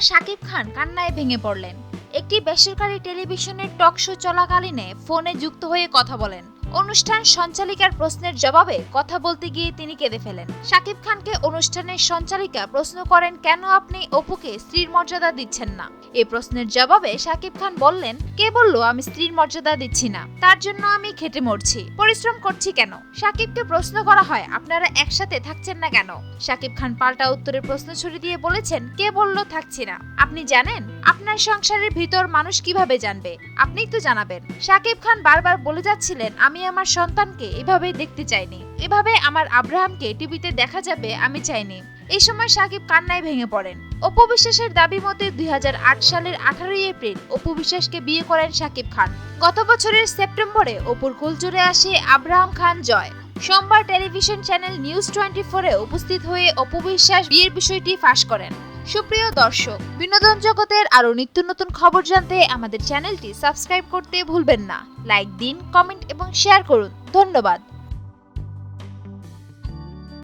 শাকিব খান কান্নায় ভেঙে পড়লেন। একটি বেসরকারি টেলিভিশনের টক শো চলাকালীনে ফোনে যুক্ত হয়ে কথা বলেন। অনুষ্ঠান সঞ্চালিকার প্রশ্নের জবাবে কথা বলতে গিয়ে তিনি কেঁদে ফেলেন। শাকিব খানকে অনুষ্ঠানের সঞ্চালিকা প্রশ্ন করেন, কেন আপনি অপুকে স্ত্রীর মর্যাদা দিচ্ছেন না? এ প্রশ্নের জবাবে শাকিব খান বললেন, কে বলল আমি স্ত্রীর মর্যাদা দিচ্ছি না? তার জন্য আমি খেটে মরছি। পরিশ্রম করছি কেন? শাকিবকে প্রশ্ন করা হয়, আপনারা একসাথে থাকছেন না কেন? শাকিব খান পাল্টা উত্তরে প্রশ্ন ছুড়ে দিয়ে বলেছেন, কে বলল থাকছি না? আপনি জানেন? আপনার সংসারের ভিতর মানুষ কীভাবে জানবে? আপনিই তো জানাবেন। শাকিব খান বারবার বলে যাচ্ছিলেন, আমি আমার সন্তানকে এভাবে দেখতে চাইনি। এভাবে আমার আব্রাহামকে টিভিতে দেখা যাবে আমি চাইনি। এই সময় সাকিব কান্নায় ভেঙে পড়েন। অপু বিশ্বাসের দাবি মতে দুই হাজার আট সালের আঠারোই এপ্রিল অপু বিশ্বাসকে বিয়ে করেন সাকিব খান। গত বছরের সেপ্টেম্বরে অপুর কুলজুরে আসে আব্রাহাম খান জয়। সোমবার টেলিভিশন চ্যানেল নিউজ টোয়েন্টি ফোরে উপস্থিত হয়ে অপু বিশ্বাস বিয়ের বিষয়টি ফাঁস করেন। সুপ্রিয় দর্শক, বিনোদন জগতের আরও নিত্য নতুন খবর জানতে আমাদের চ্যানেলটি সাবস্ক্রাইব করতে ভুলবেন না। লাইক দিন, কমেন্ট এবং শেয়ার করুন। ধন্যবাদ।